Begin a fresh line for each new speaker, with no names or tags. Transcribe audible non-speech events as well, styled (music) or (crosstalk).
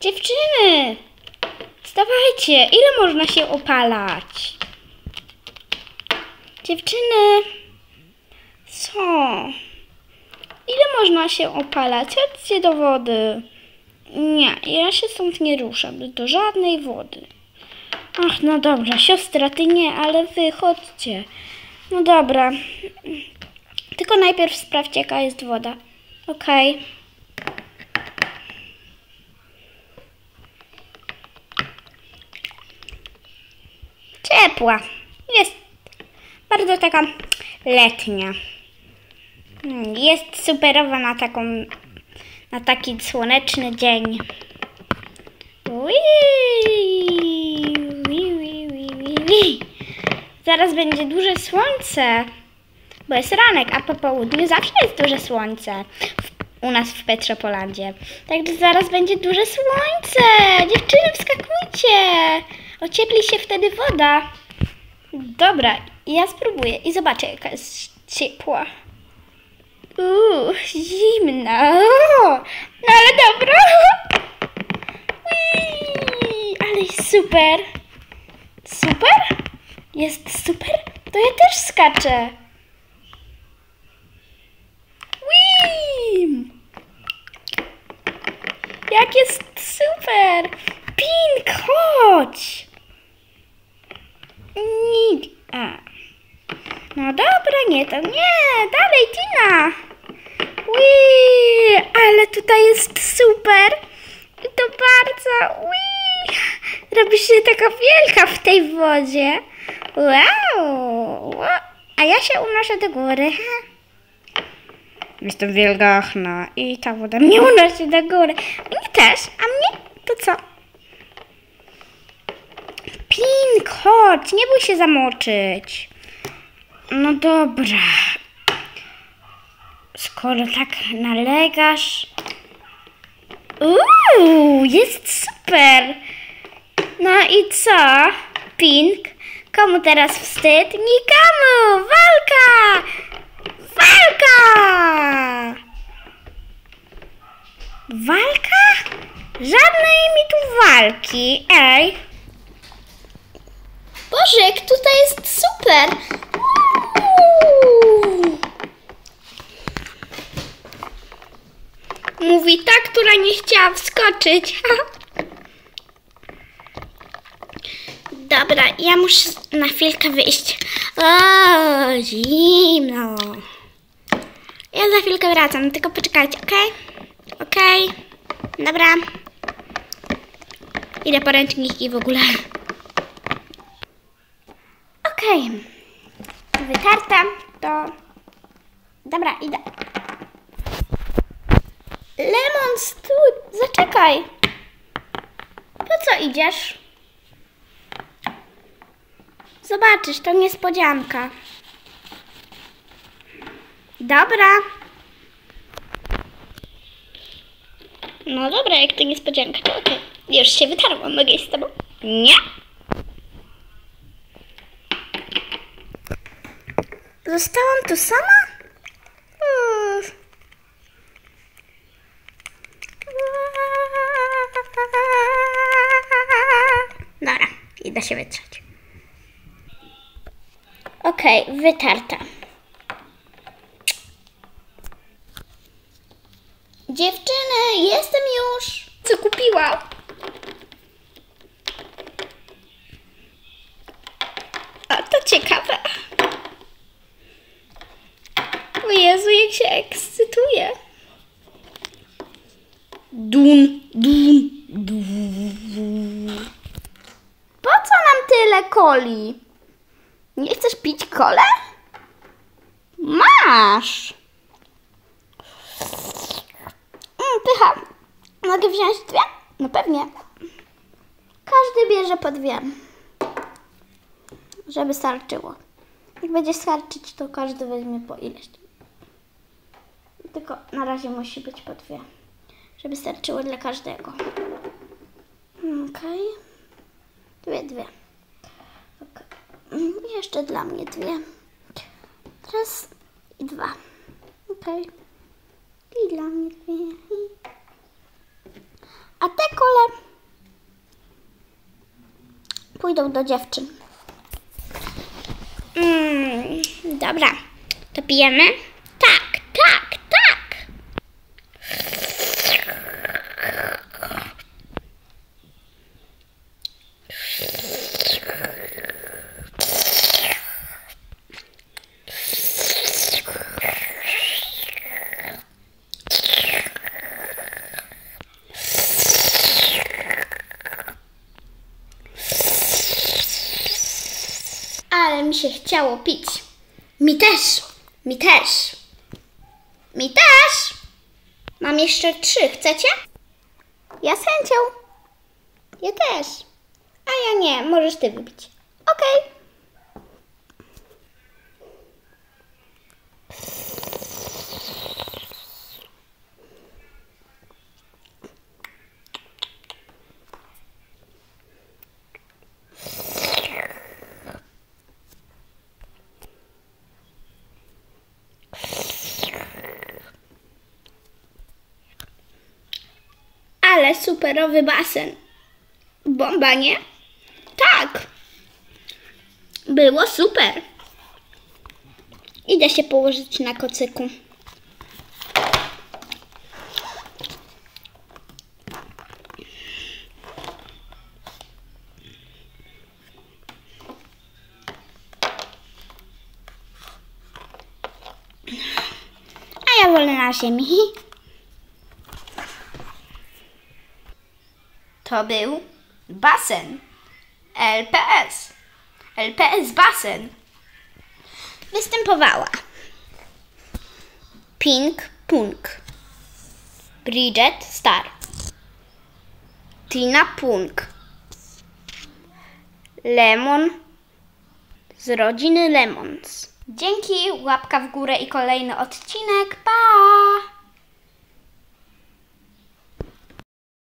Dziewczyny! Wstawajcie! Ile można się opalać? Dziewczyny! Co? Ile można się opalać? Chodźcie do wody. Nie, ja się stąd nie ruszam. Do żadnej wody. Ach, no dobra, siostra, ty nie, ale wy chodźcie. No dobra. Tylko najpierw sprawdźcie, jaka jest woda. Okej. Ciepła. Jest bardzo taka letnia. Mm, Jest superowa na taką, na taki słoneczny dzień. Zaraz będzie duże słońce, bo jest ranek, a po południu zawsze jest duże słońce u nas w Petropolandzie. Także zaraz będzie duże słońce. Dziewczyny, wskakujcie. Ociepli się wtedy woda. Dobra, ja spróbuję i zobaczę, jaka jest ciepła. Uuu, zimna. No ale dobra. Ui, ale. Super? Jest super? To ja też skaczę. Wim! Jak jest super! Pink, chodź! Nikt. A. No dobra, nie to nie. Dalej, Tina. Ui, ale tutaj jest super. I to bardzo. Ui, robi się taka wielka w tej wodzie. Wow. A ja się unoszę do góry. Jestem wielgachna i ta woda mnie unosi do góry. Mnie też, a mnie to co? Pink, chodź, nie bój się zamoczyć. No dobra. Skoro tak nalegasz. Uuu, jest super. No i co? Pink, komu teraz wstyd? Nikomu! Walka! Walka! Walka? Żadnej mi tu walki. Ej. Bożek, tutaj jest super. Uuu. Mówi ta, która nie chciała wskoczyć. (laughs) Dobra, ja muszę na chwilkę wyjść. O, zimno. Ja za chwilkę wracam, tylko poczekajcie, okej? Okej. Dobra. Idę po ręczniki w ogóle. Okej. Wytarta, to... Dobra, idę. Lemon, stój, zaczekaj. Po co idziesz? Zobaczysz, to niespodzianka. Dobra. No dobra, jak to niespodzianka, to okej. Już się wytarłam, mogę iść z tobą? Nie. Zostałam tu sama? Hmm. Dobra, idę się wytrzeć. Okej, wytarta. Dziewczyny, jestem już. Co kupiłam? A to ciekawe. O Jezu, jak się ekscytuję. Dun, dun, dun. Po co nam tyle coli? Nie chcesz pić kolę? Masz! Mm, pycha. Mogę wziąć dwie? No pewnie. Każdy bierze po dwie. Żeby starczyło. Jak będzie starczyć, to każdy weźmie po ileś. Tylko na razie musi być po dwie. Żeby starczyło dla każdego. Okej. Dwie, dwie. Mm, Jeszcze dla mnie dwie. Raz i dwa. Okej. I dla mnie dwie. A te kole pójdą do dziewczyn. Mm, dobra. To pijemy? Tak, tak, tak. Ale mi się chciało pić. Mi też. Mi też. Mi też. Mam jeszcze trzy. Chcecie? Ja z chęcią. Ja też. A ja nie. Możesz ty wypić. Okej. Superowy basen. Bomba, nie? Tak. Było super. Idę się położyć na kocyku. A ja wolę na ziemi. (laughs) To był basen. LPS. LPS basen. Występowała Pink Punk. Bridget Star. Tina Punk. Lemon z rodziny Lemons. Dzięki, łapka w górę i kolejny odcinek. Pa!